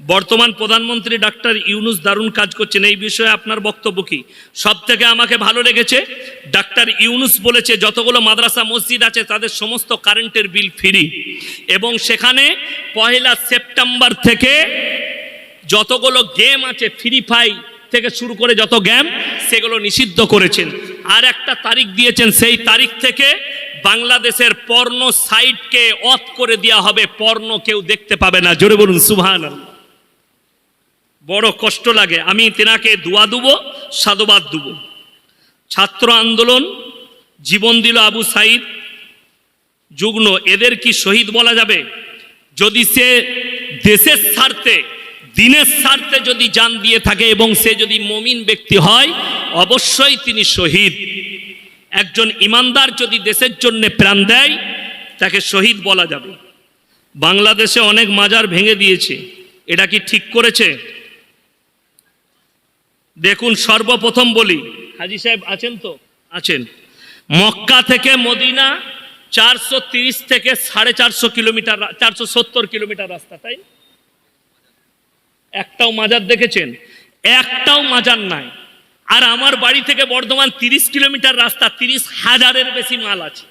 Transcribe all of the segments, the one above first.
বর্তমান প্রধানমন্ত্রী ডাক্তার ইউনুস দারুণ কাজ করছেন। এই বিষয়ে আপনার বক্তব্য কি? সব থেকে আমাকে ভালো লেগেছে, ডাক্তার ইউনুস বলেছে, যতগুলো মাদ্রাসা মসজিদ আছে, তাদের সমস্ত কারেন্টের বিল ফ্রি। এবং সেখানে পহেলা সেপ্টেম্বর থেকে যতগুলো গেম আছে, ফ্রি ফাই থেকে শুরু করে যত গেম, সেগুলো নিষিদ্ধ করেছেন। আর একটা তারিখ দিয়েছেন, সেই তারিখ থেকে বাংলাদেশের পর্ণ সাইটকে অফ করে দেওয়া হবে। পর্ণ কেউ দেখতে পাবে না। জোরে বলুন সুভান বড় কষ্ট লাগে। আমি তেনাকে দোয়া দেব, সাধুবাদ দেব। ছাত্র আন্দোলন, জীবন দিল আবু সাইদ। যুগ্ন, এদের কি শহীদ বলা যাবে? যদি সে দেশের স্বার্থে, দিনের স্বার্থে যদি জান দিয়ে থাকে এবং সে যদি মমিন ব্যক্তি হয়, অবশ্যই তিনি শহীদ। একজন ইমানদার যদি দেশের জন্য প্রাণ দেয়, তাকে শহীদ বলা যাবে। বাংলাদেশে অনেক মাজার ভেঙে দিয়েছে। এটা কি ঠিক করেছে? দেখুন সর্বপ্রথম বলি। হাজি সাহেব আছেন তো? আছেন। মক্কা থেকে মদিনা চারশো তিরিশ থেকে সাড়ে চারশো কিলোমিটার চারশো সত্তর কিলোমিটার রাস্তা তাই? একটাও মাজার দেখেছেন? একটাও মাজার নাই। আর আমার বাড়ি থেকে বর্ধমান তিরিশ কিলোমিটার রাস্তা তিরিশ হাজারের বেশি মাল আছে।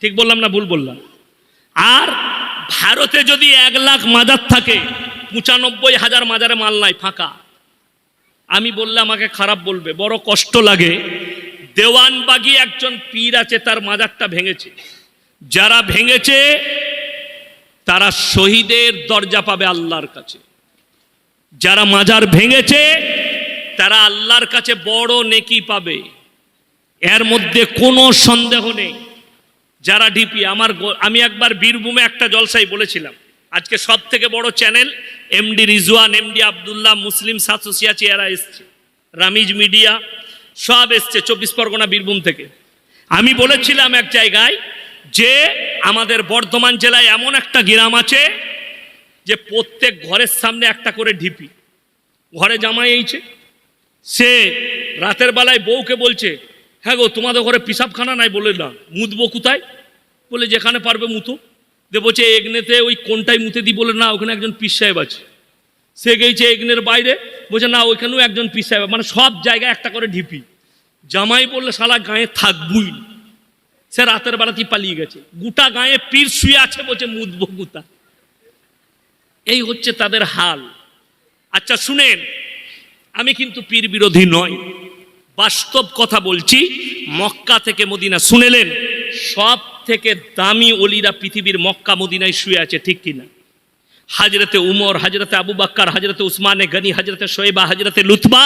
ঠিক বললাম না ভুল বললাম? আর ভারতে যদি এক লাখ মাজার থাকে পঁচানব্বই হাজার মাজারে মাল নাই ফাঁকা। আমি বললে আমাকে খারাপ বলবে, বড় কষ্ট লাগে। দেওয়ানবাগি একজন পীর আছে, তার মাজারটা ভেঙেছে। যারা ভেঙেছে, তারা শহীদের দরজা পাবে আল্লাহর কাছে। যারা মাজার ভেঙেছে, তারা আল্লাহর কাছে বড় নেকি পাবে। এর মধ্যে কোনো সন্দেহ নেই। যারা ডিপি, আমার আমি একবার বীরভূমে একটা জলসাই বলেছিলাম আজকে সব থেকে বড় channel MD Rizwan MD Abdullah, মুসলিম সাতসিয়াচি এরা এসছে। রামিজ মিডিয়া, সব এসছে চব্বিশ পরগনা বীরভূম থেকে। আমি বলেছিলাম এক জায়গায় যে আমাদের বর্ধমান জেলায় এমন একটা গ্রাম আছে যে প্রত্যেক ঘরের সামনে একটা করে ঢিপি। ঘরে জামাই এইছে সে রাতের বেলায় বউকে বলছে হ্যাঁ গো, তোমাদের ঘরে পিসাবখানা নাই? বলে, না। মুতবো কোথায়? বলে, যেখানে পারবে মুতো। দে বলছে এগনেতে ওই কোনটাই মুতে দি? বলে, না, ওখানে একজন পিস সাহেব আছে। সে গেছে এগনের বাইরে, বলছে, না, ওইখানেও একজন পিস সাহেব মানে সব জায়গায় একটা করে ঢিপি। জামাই বললে, শালা গায়ে থাকবই। সে রাতের বেলাতেই পালিয়ে গেছে। গোটা গায়ে পীর শুয়ে আছে বলছে মুদবো গুতা এই হচ্ছে তাদের হাল। আচ্ছা শুনেন, আমি কিন্তু পীর বিরোধী নয় বাস্তব কথা বলছি, মক্কা থেকে মদিনা। শুনেলেন, সব থেকে দামি অলিরা পৃথিবীর মক্কা মদিনায় শুয়ে আছে, ঠিক কিনা? হাজরতে উমর, হাজরতে আবু বাক্কার, হাজরতে উসমানে গনি, হাজরতে শোয়েবা, হাজরতে লুতবা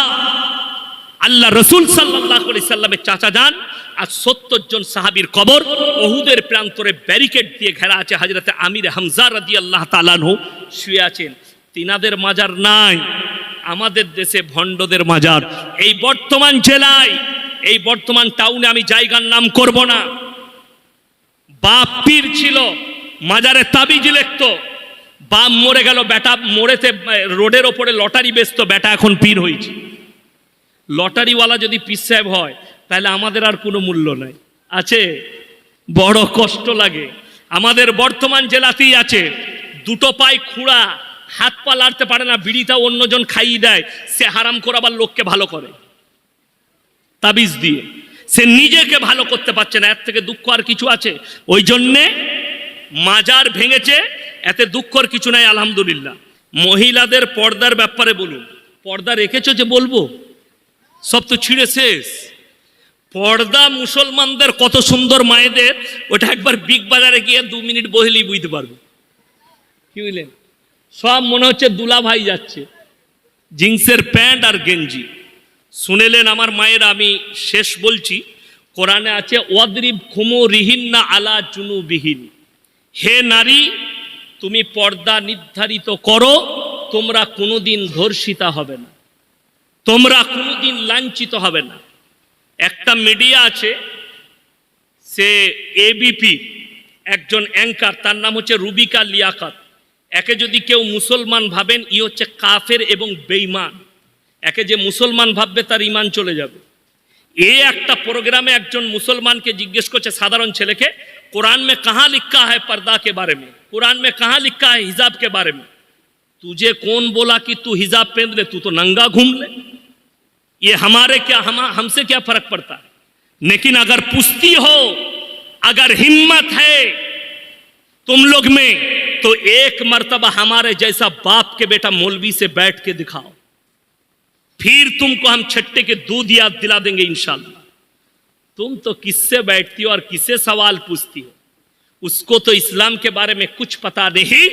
আল্লাহ রসুল সাল্লাহ সাল্লামের চাচা যান, আর সত্তর জন সাহাবীর কবর ওহুদের প্রান্তরে ব্যারিকেড দিয়ে ঘেরা আছে, হাজরতে আমির হামজা রাদি আল্লাহ তালানহু শুয়ে আছেন। তিনাদের মাজার নাই, আমাদের দেশে ভণ্ডদের মাজার। এই বর্তমান জেলায়, এই বর্তমান টাউনে আমি জায়গার নাম করব না। বাপ পীর ছিল, মাজারে তাবিজ লিখতো। বাপ মরে গেল, বেটা মরেতে রোডের ওপরে লটারি বেচতো, বেটা এখন পীর হয়েছে। লটারিওয়ালা যদি পীর সাহেব হয়, তাহলে আমাদের আর কোনো মূল্য নাই। আছে? বড় কষ্ট লাগে। আমাদের বর্তমান জেলাতেই আছে। দুটো পায়ে খুঁড়া, হাত পা লাড়তে পারে না, বিড়িটা অন্যজন খাইয়ে দেয়, সে হারাম করে আবার লোককে ভালো করে। তাবিজ দিয়ে। সে নিজেকে ভালো করতে পারছে না, এর থেকে দুঃখ আর কিছু আছে? ওই জন্যে মাজার ভেঙেছে, এতে দুঃখর কিছু নাই, আলহামদুলিল্লাহ। মহিলাদের পর্দার ব্যাপারে বলুন। পর্দা রেখেছো যে বলব? সব তো ছিঁড়ে শেষ। পর্দা মুসলমানদের কত সুন্দর মায়েদের, ওটা একবার বিগ বাজারে গিয়ে দু মিনিট বসলেই বুঝতে পারব। কি বুঝলেন? সব মনে হচ্ছে দুলা ভাই যাচ্ছে। জিন্সের প্যান্ট আর গেঞ্জি। শুনেলেন আমার মায়ের, আমি শেষ বলছি। কোরআনে আছে, ওয়াদরিব খুমো রিহিন না আলা চুনু বিহীন হে নারী, তুমি পর্দা নির্ধারিত করো, তোমরা কোনোদিন ধর্ষিতা হবে না। তোমরা কোনোদিন লাঞ্ছিত হবে না। একটা মিডিয়া আছে, সে এবিপি একজন অ্যাঙ্কার, তার নাম হচ্ছে রুবিকা লিয়াকাত। একে যদি কেউ মুসলমান ভাবেন, ই হচ্ছে কাফের এবং বেঈমান। একে যে মুসলমান ভাববে, তার ইমান চলে যাবে। এ একটা প্রোগ্রামে একজন মুসলমানকে জিজ্ঞেস করছে সাধারণ ছেলেকে কোরআন में कहाँ लिखा है पर्दा के बारे में कुरान में कहाँ लिखा है हिजाब के बारे में तुझे कौन बोला कि तू हिजाब पहन ले तू तो नंगा घूम ले ये हमारे क्या हम हमसे क्या फर्क पड़ता है लेकिन अगर पुश्ती हो अगर हिम्मत है तुम लोग में तो एक मर्तबा हमारे जैसा बाप के बेटा मौलवी से बैठ के दिखाओ फिर तुमको हम छट्टे के दूध याद दिला देंगे इंशाल्लाह तुम तो किससे बैठती हो और किससे सवाल पूछती हो उसको तो इस्लाम के बारे में कुछ पता नहीं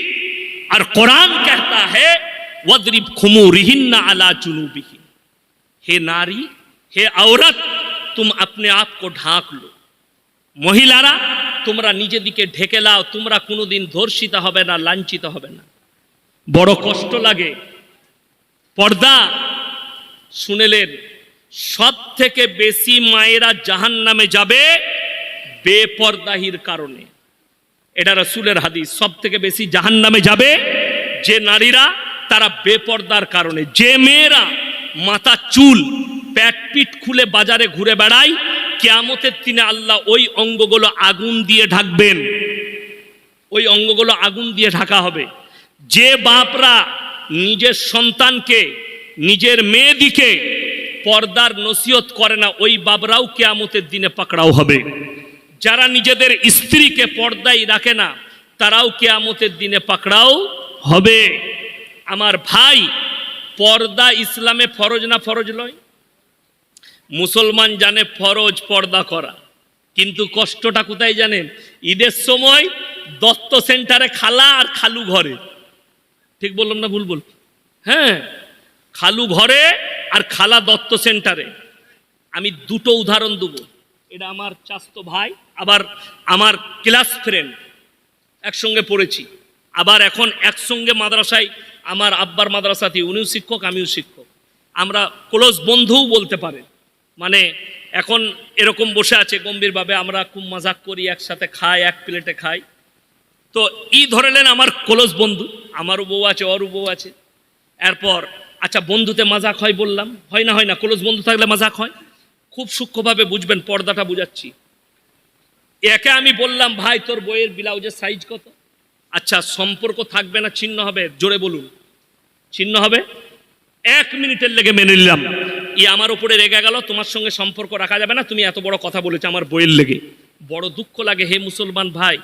और कुरान कहता है वद्रिब खुमुरिहिन अला जुनूबिही हे नारी हे औरत तुम अपने आप को ढाक लो মহিলারা তোমরা নিজে দিকে ঢেকে লাও তোমরা কোনোদিন ধর্ষিত হবে না লাঞ্ছিত হবে না বড় কষ্ট লাগে পর্দা শুনেলেন সব থেকে বেশি মায়েরা জাহান নামে যাবে বেপর্দাহির কারণে। এটা রসুলের হাদিস সব থেকে বেশি জাহান নামে যাবে যে নারীরা তারা বেপর্দার কারণে। যে মেয়েরা মাথা, চুল প্যাট পিট খুলে বাজারে ঘুরে বেড়ায়, কেয়ামতের দিনে আল্লাহ ওই অঙ্গগুলো আগুন দিয়ে ঢাকবেন। ওই অঙ্গগুলো আগুন দিয়ে ঢাকা হবে। যে বাপরা নিজের সন্তানকে নিজের মেয়েদিকে পর্দার নসিহত করে না, ওই বাবরাও কেয়ামতের দিনে পাকড়াও হবে। যারা নিজেদের স্ত্রীকে পর্দায় রাখে না, তারাও কেয়ামতের দিনে পাকড়াও হবে। আমার ভাই, পর্দা ইসলামে ফরজ না ফরজ নয়? মুসলমান জানে ফরজ পর্দা করা, কিন্তু কষ্টটা কোথায় জানেন? ঈদের সময় দত্ত সেন্টারে খালা আর খালু ঘরে। ঠিক বললাম না ভুল বল হ্যাঁ খালু ঘরে আর খালা দত্ত সেন্টারে। আমি দুটো উদাহরণ দেবো। এটা আমার চাস্তো ভাই, আবার আমার ক্লাস ফ্রেন্ড একসঙ্গে পড়েছি। আবার এখন একসঙ্গে মাদ্রাসায় আমার আব্বার মাদ্রাসাতে উনিও শিক্ষক, আমিও শিক্ষক। আমরা ক্লোজ বন্ধুও বলতে পারেন। মানে এখন এরকম বসে আছে, গম্ভীরভাবে আমরা খুব মজাক করি, একসাথে খাই, এক প্লেটে খাই। তো ই ধরেলেন আমার ক্লোজ বন্ধু, আমারও বউ আছে, ওরও বউ আছে। এরপর আচ্ছা বন্ধুতে মাজাক হয় বললাম। হয় না হয় না, ক্লোজ বন্ধু থাকলে মাজাক হয়। খুব সূক্ষ্মভাবে বুঝবেন, পর্দাটা বুঝাচ্ছি। একে আমি বললাম, ভাই, তোর বইয়ের ব্লাউজের সাইজ কত? আচ্ছা সম্পর্ক থাকবে না, ছিন্ন হবে, জোরে বলুন। ছিন্ন হবে? এক মিনিটের লেগে মেনে নিলাম। ই আমার উপরে রেগে গেল, তোমার সঙ্গে সম্পর্ক রাখা যাবে না, তুমি এত বড় কথা বলেছ আমার বইয়ের লেগে। বড় দুঃখ লাগে, হে মুসলমান ভাই।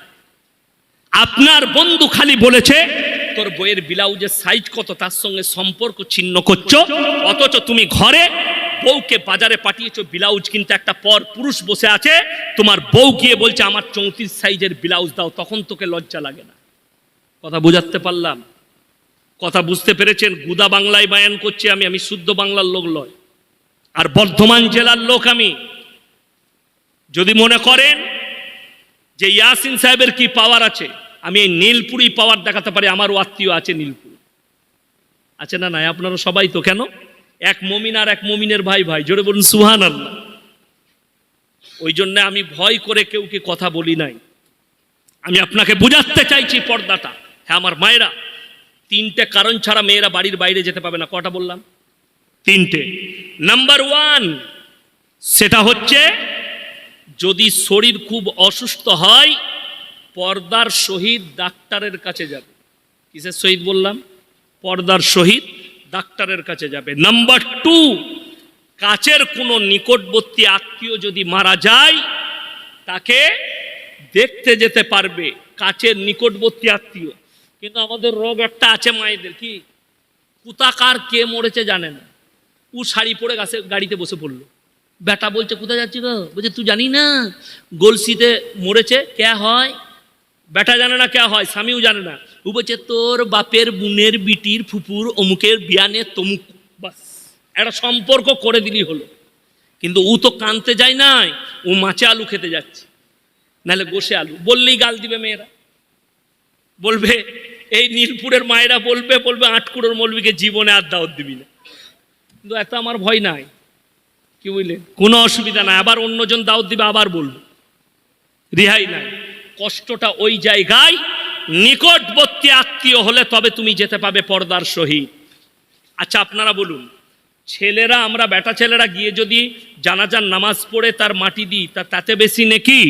আপনার বন্ধু খালি বলেছে তোর বইয়ের ব্লাউজের সাইজ কত? তার সঙ্গে সম্পর্ক ছিন্ন করছ? অথচ তুমি ঘরে বউকে বাজারে পাঠিয়েছো, ব্লাউজ কিনতে একটা পর পুরুষ বসে আছে, তোমার বউ গিয়ে বলছে, আমার চৌত্রিশ সাইজের ব্লাউজ দাও, তখন তোকে লজ্জা লাগে না। কথা বোঝাতে পারলাম? কথা বুঝতে পেরেছেন? গুদা বাংলায় বায়ান করছি আমি আমি শুদ্ধ বাংলার লোক লয় আর বর্ধমান জেলার লোক আমি। যদি মনে করেন যে ইয়াসিন সাহেবের কি পাওয়ার আছে আমি এই নীলপুরি পাওয়ার দেখাতে পারি, আমারও আত্মীয় আছে নীলপুর। আছে না নাই? আপনারা সবাই তো কেন? এক মমিন আর এক মমিনের ভাই ভাই। জোরে বলুন সুহান আল্লাহ ওই জন্য আমি ভয় করে কেউ কি কথা বলি নাই। আমি আপনাকে বুঝাতে চাইছি পর্দাটা। হ্যাঁ আমার মায়েরা, তিনটে কারণ ছাড়া মেয়েরা বাড়ির বাইরে যেতে পাবে না। কটা বললাম? তিনটে। নাম্বার ওয়ান, সেটা হচ্ছে, যদি শরীর খুব অসুস্থ হয় পর্দার সহিত ডাক্তারের কাছে যাবে। কিসের সহিত বললাম? পর্দার সহিত ডাক্তারের কাছে যাবে। নাম্বার টু কাছের কোনো নিকটবর্তী আত্মীয় যদি মারা যায়, তাকে দেখতে যেতে পারবে কাছের নিকটবর্তী আত্মীয়। কিন্তু আমাদের রোগ একটা আছে মায়েদের, কি? কুতাকার কে মরেছে জানে না। ও শাড়ি পরে গাছে, গাড়িতে বসে পড়ল। বেটা বলছে, কোথায় যাচ্ছি গো? বলছে, তুই জানি না, গলসিতে মরেছে, কে হয়? বেটা জানে না কে হয়, স্বামীও জানে না। ও বলছে তোর বাপের বুনের বিটির ফুপুর অমুকের বিয়ানে তমুক, বাস। একটা সম্পর্ক করে দিলি হলো। কিন্তু ও তো কানতে যায় নাই, ও মাছে আলু খেতে যাচ্ছে। নাহলে গোসে আলু, বললেই গাল দিবে মেয়েরা। বলবে, এই নীলপুরের মায়েরা বলবে বলবে আটকুড়োর মলবিকে জীবনে আর দাওয়াত দিবি না। কিন্তু এত আমার ভয় নাই। কি বুঝলেন কোনো অসুবিধা নাই। আবার অন্যজন দাওয়াত দিবে, আবার বলব। রেহাই নাই। কষ্টটা ওই জায়গায় নিকটবর্তী আত্মীয় হলে তবে তুমি যেতে পাবে পর্দার সহিত। আচ্ছা আপনারা বলুন, ছেলেরা, আমরা বেটা ছেলেরা গিয়ে যদি জানাজার নামাজ পড়ে তার মাটি দিই, তা তাতে বেশি নাকি?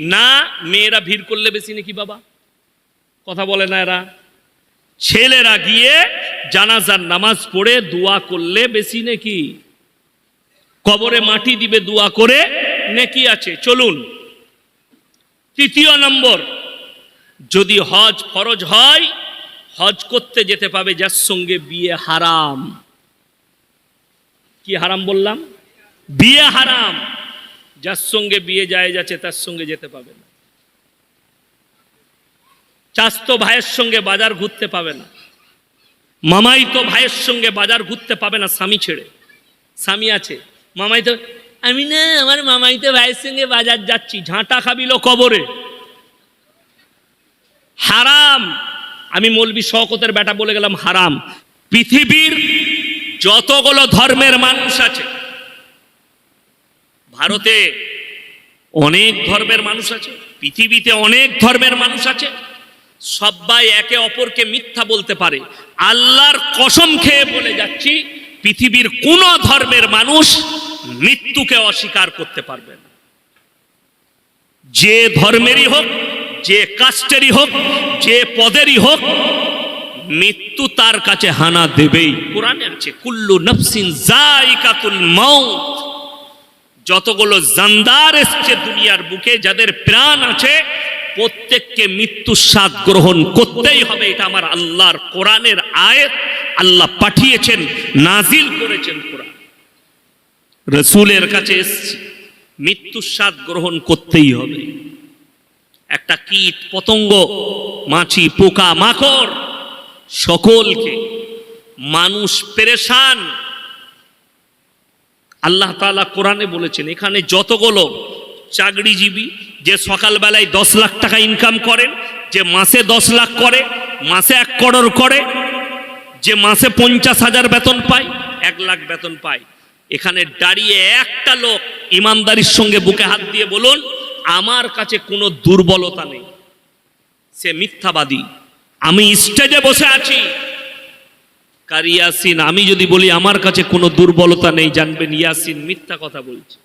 না, মেয়েরা ভিড় করলে বেশি নাকি বাবা? কথা বলে না এরা। ছেলেরা গিয়ে জানাজার নামাজ পড়ে দোয়া করলে বেশি নাকি? কবরে মাটি দিবে, দোয়া করে নেকি আছে? চলুন। তৃতীয় নম্বর, যদি হজ ফরজ হয়, হজ করতে যেতে পাবে যার সঙ্গে বিয়ে হারাম। কি হারাম বললাম? বিয়ে হারাম। যার সঙ্গে বিয়ে যায় যাচ্ছে তার সঙ্গে যেতে পাবে না। চাস্তো ভাইয়ের সঙ্গে বাজার ঘুরতে পাবে না। মামাই তো ভাইয়ের সঙ্গে বাজার ঘুরতে পাবে না, স্বামী ছেড়ে। স্বামী আছে। মামাই তো আমি না, আমার মামাইতে ভাইয়ের সঙ্গে বাজার যাচ্ছি, ঝাঁটা খাবিল কবরে। হারাম। আমি মলবি শওকতের বেটা বলে গেলাম, হারাম। পৃথিবীর যতগুলো ধর্মের মানুষ আছে, ভারতে অনেক ধর্মের মানুষ আছে, পৃথিবীতে অনেক ধর্মের মানুষ আছে, সবাই একে অপরকে মিথ্যা বলতে পারে। আল্লাহর কসম খেয়ে বলে যাচ্ছি, পৃথিবীর কোন ধর্মের মানুষ মৃত্যুকে অস্বীকার করতে পারবে যে ধর্মেরই হোক, যে কাস্টেরই হোক, যে পদেরই হোক, মৃত্যু তার কাছে হানা দেবেই। কোরআনে আছে, কুল্লু নফসিন জাইকাতুল মাউত। যতগুলো জানদার এসছে দুনিয়ার বুকে, যাদের প্রাণ আছে, প্রত্যেককে মৃত্যুর স্বাদ গ্রহণ করতেই হবে। এটা আমার আল্লাহর কোরআনের আয়াত। আল্লাহ পাঠিয়েছেন নাজিল করেছেন কোরআন। রসুলের কাছে এসছে। মৃত্যুর স্বাদ গ্রহণ করতেই হবে। একটা কীট, পতঙ্গ, মাছি, পোকা, মাকড়, সকলকে মানুষ পেরেশান। আল্লাহ তাআলা কোরআনে বলেছেন, এখানে যতগুলো চাকরিজীবী যে সকালবেলায় দশ লাখ টাকা ইনকাম করেন, যে মাসে দশ লাখ করে, মাসে এক করোড় করে, যে মাসে পঞ্চাশ হাজার বেতন পায়, এক লাখ বেতন পায়। এখানে দাঁড়িয়ে একটা লোক ইমানদারির সঙ্গে বুকে হাত দিয়ে বলুন, আমার কাছে কোনো দুর্বলতা নেই। সে মিথ্যাবাদী। আমি স্টেজে বসে আছি। কার ইয়াসিন, আমি যদি বলি আমার কাছে কোনো দুর্বলতা নেই, জানবেন ইয়াসিন মিথ্যা কথা বলছে।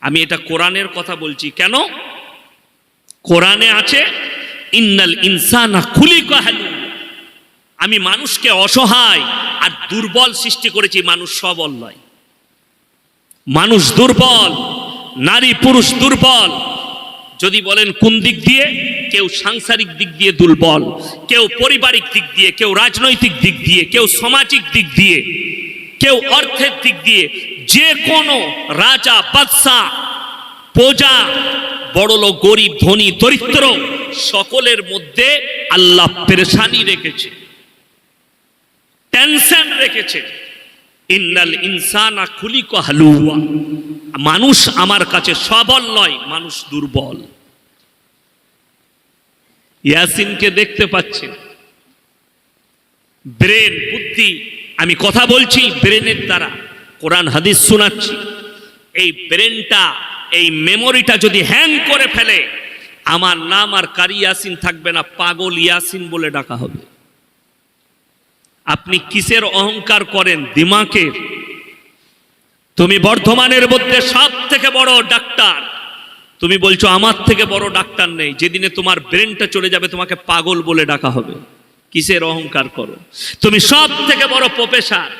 আমি এটা কোরআনের কথা বলছি। কেন? কোরআনে আছে, ইন্নাল ইনসানা খুলিকা হালুয়া আমি মানুষকে অসহায় আর দুর্বল সৃষ্টি করেছি, মানুষ সবল নয় মানুষ দুর্বল, নারী পুরুষ দুর্বল। যদি বলেন কোন দিক দিয়ে? কেউ সাংসারিক দিক দিয়ে দুর্বল, কেউ পারিবারিক দিক দিয়ে, কেউ রাজনৈতিক দিক দিয়ে, কেউ সামাজিক দিক দিয়ে, কেউ অর্থের দিক দিয়ে, যে কোনো রাজা বাদশাহ প্রজা, বড়লোক, গরিব, ধনী, দরিদ্র, সকলের মধ্যে আল্লাহ পেরেশানি রেখেছে। টেনশন রেখেছে। ইন্নাল ইনসানা হালুয়া। মানুষ আমার কাছে সবল নয়, মানুষ দুর্বল। ইয়াসিনকে দেখতে পাচ্ছেন। ব্রেন, বুদ্ধি, আমি কথা বলছি ব্রেনের দ্বারা। কোরআন, হাদিস শোনাচ্ছি। এই ব্রেনটা, এই মেমোরিটা যদি হ্যাং করে ফেলে, আমার নাম আর কারি ইয়াসিন থাকবে না, পাগল ইয়াসিন বলে ডাকা হবে। আপনি কিসের অহংকার করেন দিমাকের তুমি বর্ধমানের মধ্যে সব থেকে বড় ডাক্তার। তুমি বলছো, আমার থেকে বড় ডাক্তার নেই। যেদিনে তোমার ব্রেনটা চলে যাবে, তোমাকে পাগল বলে ডাকা হবে। কিসের অহংকার করো? তুমি সব থেকে বড় প্রফেসর।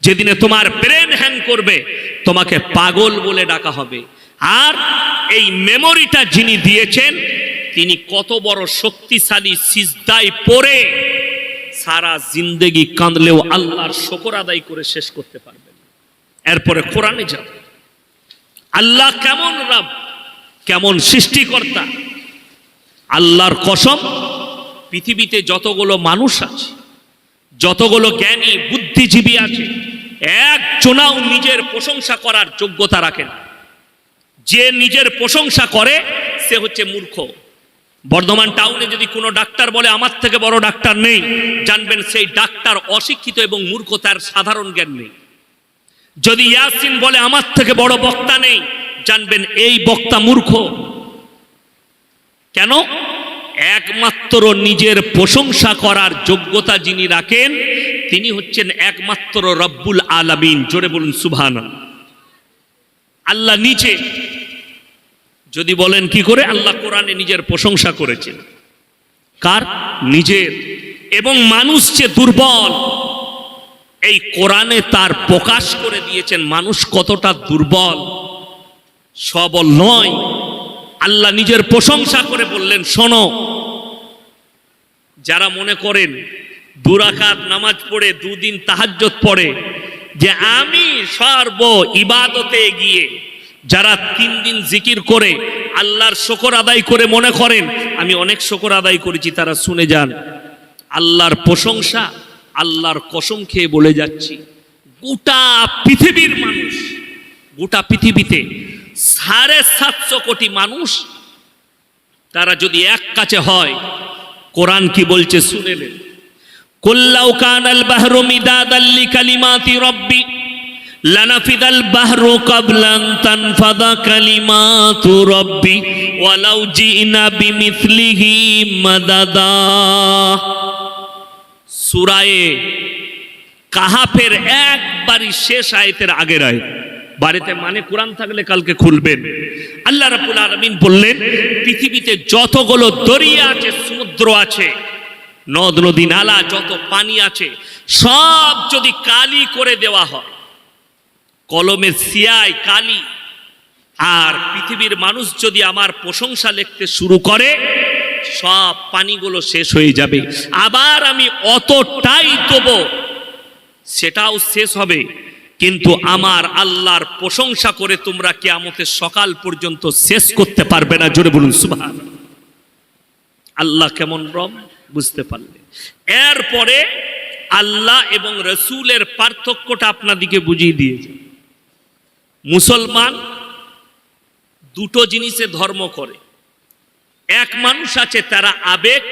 যেদিনে তোমার ব্রেন হ্যাং করবে, তোমাকে পাগল বলে ডাকা হবে। আর এই মেমোরিটা যিনি দিয়েছেন, তিনি কত বড় শক্তিশালী সিজদায় পড়ে সারা জিন্দেগি কাঁদলেও আল্লাহর শকর আদায় করে শেষ করতে পারবেন এরপরে কোরআনে যাব। আল্লাহ কেমন রাব? কেমন সৃষ্টিকর্তা? আল্লাহর কসম, পৃথিবীতে যতগুলো মানুষ আছে, যতগুলো জ্ঞানী, বুদ্ধিজীবী আছে একজনাও নিজের প্রশংসা করার যোগ্যতা রাখে না। যে নিজের প্রশংসা করে, সে হচ্ছে মূর্খ। বর্ধমান টাউনে যদি কোনো ডাক্তার বলে, আমার থেকে বড় ডাক্তার নেই, জানবেন সেই ডাক্তার অশিক্ষিত এবং মূর্খ তার সাধারণ জ্ঞান নেই। যদি ইয়াসিন বলে, আমার থেকে বড় বক্তা নেই, জানবেন এই বক্তা মূর্খ। কেন? একমাত্র নিজের প্রশংসা করার যোগ্যতা যিনি রাখেন, তিনি হচ্ছেন একমাত্র রব্বুল আলামিন। জোরে বলুন সুবহান আল্লাহ নিচে যদি বলেন কি করে? আল্লাহ কোরআনে নিজের প্রশংসা করেছেন। কার? নিজের। এবং মানুষ যে দুর্বল, এই কোরআনে তার প্রকাশ করে দিয়েছেন, মানুষ কতটা দুর্বল, সবল নয়। আল্লাহ নিজের প্রশংসা করে বললেন, শোনো, যারা মনে করেন দুরাকাত নামাজ পড়ে, দুদিন তাহাজ্জত পড়ে, যে আমি সর্ব ইবাদতে গিয়ে যারা তিন দিন জিকির করে আল্লাহর শকর আদায় করে মনে করেন, আমি অনেক শকর আদায় করেছি, তারা শুনে যান। আল্লাহর প্রশংসা, আল্লাহর কসম খেয়ে বলে যাচ্ছি, গোটা পৃথিবীর মানুষ, গোটা পৃথিবীতে সাড়ে সাতশো কোটি মানুষ, তারা যদি এক কাছে হয়, কোরআন কি বলছে শুনে নেন। কুল্লাউ কানাল বাহরু মিদাদাল লিকালিমাতি রব্বি লানাফিদাল বাহরু কাবলান তানফাদা কালিমাতু রব্বি ওয়ালাউ জিনা বিমিথলিহি মাদাদা। সূরায়ে কাহাফের একবারই শেষ আয়াতের আগের আয়াত। বাড়িতে মানে কোরআন থাকলে কালকে খুলবেন। আল্লাহ রাব্বুল আলামিন বললেন, পৃথিবীতে যতগুলো দরিয়া আছে, সমুদ্র আছে, নদ, নদী, নালা, যত পানি আছে, সব যদি কালি করে দেওয়া হয় কলমের সিয়ায় কালি। আর পৃথিবীর মানুষ যদি আমার প্রশংসা লিখতে শুরু করে, সব পানিগুলো শেষ হয়ে যাবে। আবার আমি অতটাই দেবো, সেটাও শেষ হবে। কিন্তু আমার আল্লাহর প্রশংসা করে তোমরা কিয়ামতের সকাল পর্যন্ত শেষ করতে পারবে না। জোরে বলুন, সুবহান। আল্লাহ কেমন রব? বুঝতে পারলে। এরপরে আল্লাহ এবং রসুলের পার্থক্যটা আপনাদিকে বুঝিয়ে দিয়েছে মুসলমান দুটো জিনিসে ধর্ম করে। এক মানুষ আছে তারা আবেগ,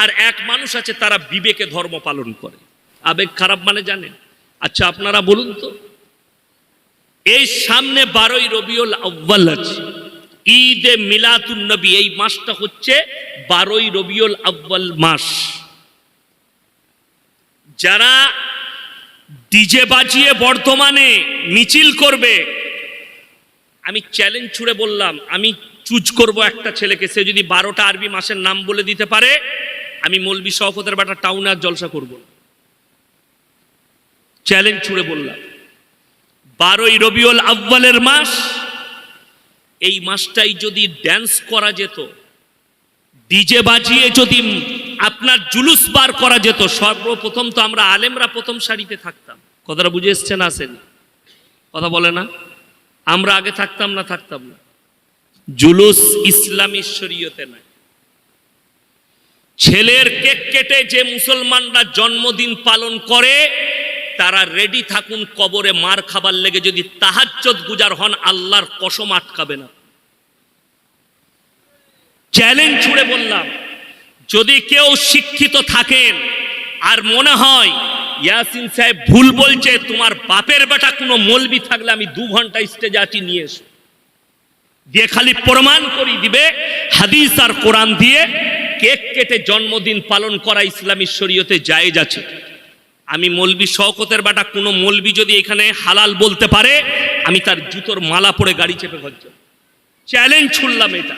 আর এক মানুষ আছে তারা বিবেকে ধর্ম পালন করে। আবেগ খারাপ মানে জানেন? আচ্ছা আপনারা বলুন তো। এই সামনে বারোই রবিউল আব্বাল আছে। ঈদে মিলাতুন নবী, এই মাসটা হচ্ছে বারোই রবিউল আব্বাল মাস। যারা ডিজে বাজিয়ে বর্তমানে মিছিল করবে আমি চ্যালেঞ্জ ছুড়ে বললাম, আমি চুজ করব একটা ছেলেকে, সে যদি বারোটা আরবি মাসের নাম বলে দিতে পারে, আমি মলবি শওকতের বাটা টাউনে আর জলসা করব চ্যালেঞ্জ ছুড়ে বললাম। বারোই রবিউল আব্বালের মাস, এই মাসটাই যদি ড্যান্স করা যেত ডিজে বাজিয়ে যদি আপনার জুলুস বার করা যেত, সর্বপ্রথম তো আমরা আলেমরা প্রথম সারিতে থাকতাম। কথাটা বুঝে এসছেন, আসেন। কথা বলে না? আমরা আগে থাকতাম না থাকতাম না। জুলুস ইসলামী শরীয়তে নাই। ছেলের কেক কেটে যে মুসলমানরা জন্মদিন পালন করে, তারা রেডি থাকুন কবরে মার খাবার লেগে যদি তাহাজ্জত গুজার হন, আল্লাহর কসম আটকাবে না। চ্যালেঞ্জ ছুড়ে বললাম, যদি কেউ শিক্ষিত থাকেন, আর মনে হয় ইয়াসিন সাহেব ভুল বলছে, তোমার বাপের বেটা কোনো মলবি থাকলে আমি দু ঘণ্টা স্টেজে আছি, নিয়ে এসো। দিয়ে খালি প্রমাণ করি দিবে, হাদিস আর কোরআন দিয়ে কেক কেটে জন্মদিন পালন করা ইসলামী শরীয়তে জায়েজ আছে। আমি মলবি শওকতের বাটা, কোনো মলবি যদি এখানে হালাল বলতে পারে, আমি তার জুতোর মালা পরে গাড়ি চেপে ঘর চ্যালেঞ্জ ছুড়লাম এটা।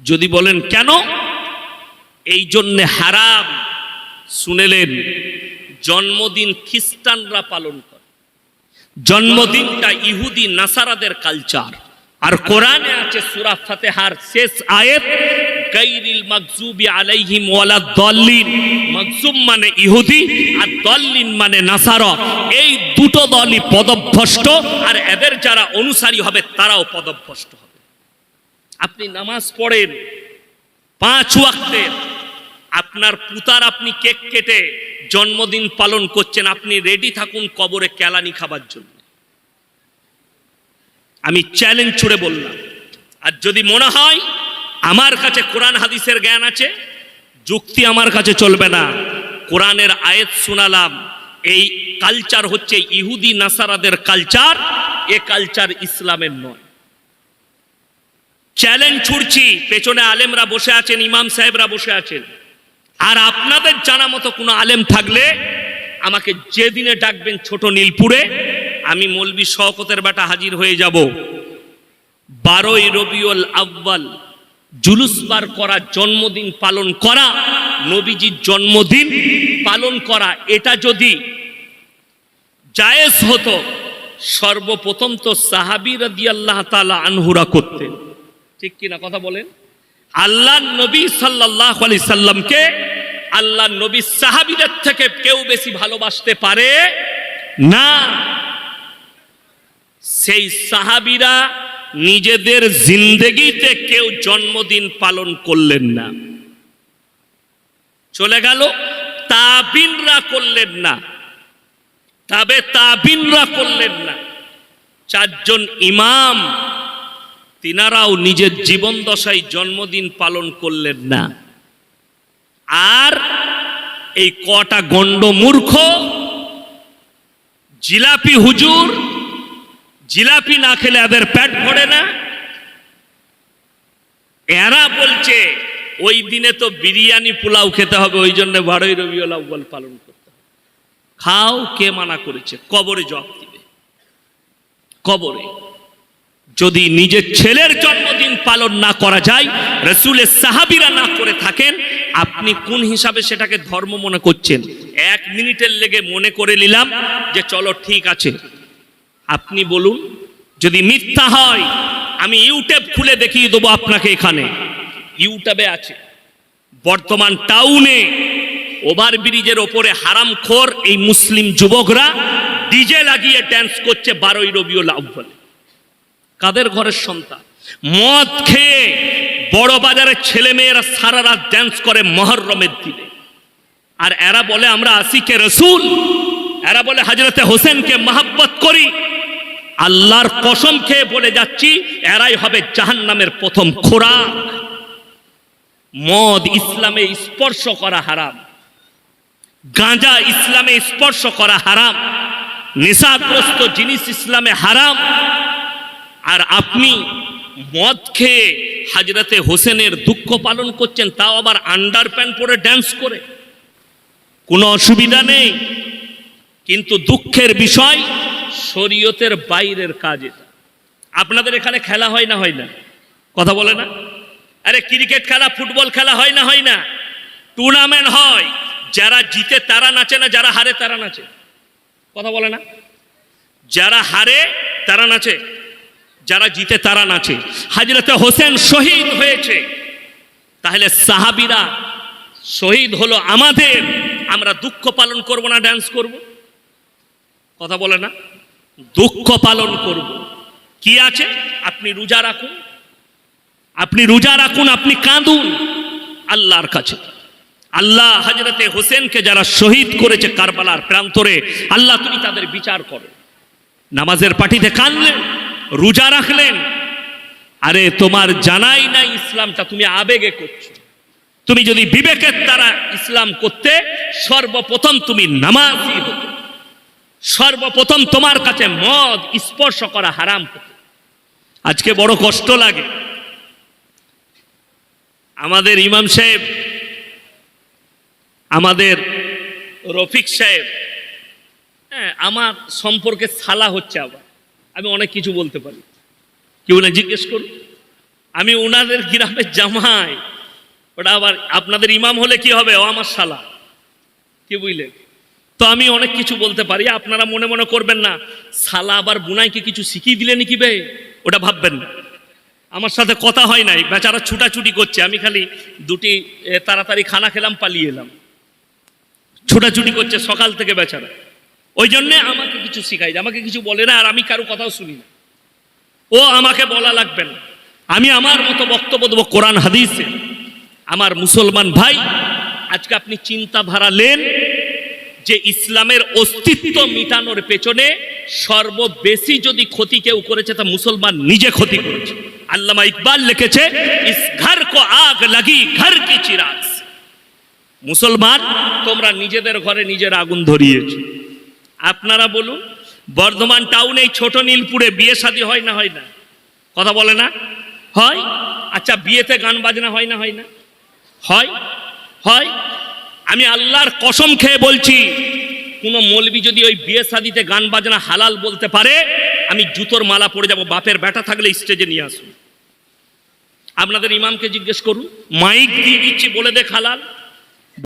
যদি বলেন কেন? এই জন্যে হারাম, শুনেলেন জন্মদিন খ্রিস্টানরা পালন করে। জন্মদিনটা ইহুদি, নাসারাদের কালচার আর কোরআনে আছে সূরা ফাতিহার শেষ আয়াত গায়রিল মাগজুবি আলাইহিম ওয়ালা দল্লিন। মাগজুম মানে ইহুদি আর দল্লিন মানে নাসারা। এই দুটো দলই পদভ্রষ্ট, আর এদের যারা অনুসারী হবে, তারাও পদভ্রষ্ট হবে। আপনি নামাজ পড়েন পাঁচ ওয়াক্তের আপনার পুতার আপনি কেক কেটে জন্মদিন পালন করছেন, আপনি রেডি থাকুন কবরে কেলানি খাবার জন্য। আমি চ্যালেঞ্জ ছুড়ে বললাম, আর যদি মনে হয় আমার কাছে কোরআন হাদিসের জ্ঞান আছে, যুক্তি আমার কাছে চলবে না। কোরআনের আয়াত শোনালাম, এই কালচার হচ্ছে ইহুদি নাসারাদের কালচার এ কালচার ইসলামের নয়। চ্যালেঞ্জ ছুড়ছি, পেছনে আলেমরা বসে আছেন, ইমাম সাহেবরা বসে আছেন। আর আপনাদের জানা মতো কোনো আলেম থাকলে আমাকে যেদিনে ডাকবেন ছোট নীলপুরে, আমি মলবি শওকতের বেটা হাজির হয়ে যাব। বারোই রবিউল আব্বাল জুলুস বার করা, জন্মদিন পালন করা, নবীজির জন্মদিন পালন করা, এটা যদি জায়েজ হতো, সর্বপ্রথম তো সাহাবি রাদি আল্লাহ তালা আনহুরা করতেন। ঠিক কিনা কথা বলেন? আল্লাহ নবী সাল্লাহ আলি সাল্লামকে আল্লাহ নবী সাহাবিদের থেকে কেউ বেশি ভালোবাসতে পারে না। সেই সাহাবিরা নিজেদের জিন্দেগিতে কেউ জন্মদিন পালন করলেন না। চলে গেল, তাবিনরা করলেন না। তবে তাবিনরা করলেন না। চারজন ইমাম, তিনারাও নিজের জীবন দশায় জন্মদিন পালন করলেন না। আর এই কটা গণ্ড মূর্খ, জিলাপি হুজুর, জিলাপি না খেলে এদের পেট ভরে না। এরা বলছে, ওই দিনে তো বিরিয়ানি পোলাও খেতে হবে, ওই জন্য বারোই রবিউল আউ্বাল পালন করতে হবে। খাও, কে মানা করেছে? কবরে জবাব দিবে। কবরে। যদি নিজের ছেলের জন্মদিন পালন না করা যায়, রসুলের সাহাবিরা না করে থাকেন, আপনি কোন হিসাবে সেটাকে ধর্ম মনে করছেন? এক মিনিটের লেগে মনে করে নিলাম যে চলো ঠিক আছে। আপনি বলুন, যদি মিথ্যা হয়, আমি ইউটিউব খুলে দেখিয়ে দেবো আপনাকে এখানে। ইউটিউবে আছে। বর্তমান টাউনে ওভার ব্রিজের ওপরে হারামখোর এই মুসলিম যুবকরা ডিজে লাগিয়ে ড্যান্স করছে বারোই রবিউল আউ্বাল কাদের ঘরের সন্তান? মদ খেয়ে বড় বাজারের ছেলে মেয়েরা সারা রাত ড্যান্স করে মহরমের দিনে। আর এরা বলে, আমরা আসিকে রসুল? এরা বলে হাজরতে হোসেনকে মহাব্বত করি। আল্লাহর কসম খেয়ে বলে যাচ্ছি, এরাই হবে জাহান্নামের প্রথম খোরাক। মদ ইসলামে স্পর্শ করা হারাম। গাঁজা ইসলামে স্পর্শ করা হারাম। নেশাগ্রস্ত জিনিস ইসলামে হারাম। আর আপনি মদ খেয়ে হাজরাতে হোসেনের দুঃখ পালন করছেন, তাও আবার আন্ডার প্যান্ট পরে ড্যান্স করে। কোনো অসুবিধা নেই, কিন্তু দুঃখের বিষয় শরীয়তের বাইরের কাজ আপনাদের এখানে খেলা হয় না হয় না? কথা বলে না? আরে, ক্রিকেট খেলা, ফুটবল খেলা হয় না হয় না? টুর্নামেন্ট হয়, যারা জিতে তারা নাচে না, যারা হারে তারা নাচে। কথা বলে না? যারা হারে তারা নাচে। যারা জিতে তারা নাচে। হাজরতে হোসেন শহীদ হয়েছে। তাহলে সাহাবিরা শহীদ হলো আমাদের। আমরা দুঃখ পালন করব না ড্যান্স করব? কথা বলে না। দুঃখ পালন করব। কি আছে? আপনি রোজা রাখুন। আপনি রোজা রাখুন, আপনি কাঁদুন। আল্লাহর কাছে। আল্লাহ হজরতে হোসেনকে যারা শহীদ করেছে কারবালার প্রান্তরে, আল্লাহ তুমি তাদের বিচার করো। নামাজের পাঠিতে কাঁদলেন। রোজা রাখলেন। আরে, তোমার জানাই নাই ইসলামটা, তুমি আবেগে করছ। তুমি যদি বিবেকের দ্বারা ইসলাম করতে, সর্বপ্রথম তুমি নামাজি হতো। সর্বপ্রথম তোমার কাছে মদ, স্পর্শ করা হারাম আজকে বড় কষ্ট লাগে। আমাদের ইমাম সাহেব, আমাদের রফিক সাহেব হ্যাঁ আমার সম্পর্কে সালা হচ্ছে আবার। আমি অনেক কিছু বলতে পারি। কি বলে জিজ্ঞেস করুন আমি ওনাদের গ্রামের জামাই ওটা আবার আপনাদের ইমাম হলে কি হবে? ও আমার শালা। কি বুঝলেন? তো আমি অনেক কিছু বলতে পারি, আপনারা মনে মনে করবেন না, শালা আবার বুনাইকে কিছু শিখিয়ে দিলেন কি বে? ওটা ভাববেন না। আমার সাথে কথা হয় নাই, বেচারা ছুটাছুটি করছে, আমি খালি দুটি তাড়াতাড়ি খানা খেলাম, পালিয়ে এলাম। ছুটাছুটি করছে সকাল থেকে বেচারা। ওই জন্যে আমাকে কিছু শিখাই আমাকে কিছু বলে না, আর আমি কারও কথাও শুনি না। ও আমাকে বলা লাগবে না। আমি আমার মতো বক্তব্য দেবো কোরআন হাদিসে। আমার মুসলমান ভাই, আজকে আপনি চিন্তা ভারালেন যে ইসলামের অস্তিত্ব মিটানোর পেছনে সর্ববেশি যদি ক্ষতি কেউ করেছে, তা মুসলমান নিজে ক্ষতি করেছে। আল্লামা ইকবাল লিখেছে, ইস ঘর কো আগ লাগি, ঘর কি চিরাগ মুসলমান, তোমরা নিজেদের ঘরে নিজের আগুন ধরিয়েছো। আপনারা বলুন, বর্ধমান টাউনে এই ছোট নীলপুরে বিয়ে শাদী হয় না হয় না? কথা বলে না? হয়? আচ্ছা বিয়েতে গান বাজনা হয় না হয় না? হয়? হয়? আমি আল্লাহর কসম খেয়ে বলছি, কোনো মৌলবি যদি ওই বিয়ে শাদিতে গান বাজনা হালাল বলতে পারে, আমি জুতোর মালা পরে যাব, বাপের বেটা থাকলে স্টেজে নিয়ে আসুন। আপনাদের ইমামকে জিজ্ঞেস করুন, মাইক দিয়ে দিচ্ছি, বলে দেখ হালাল।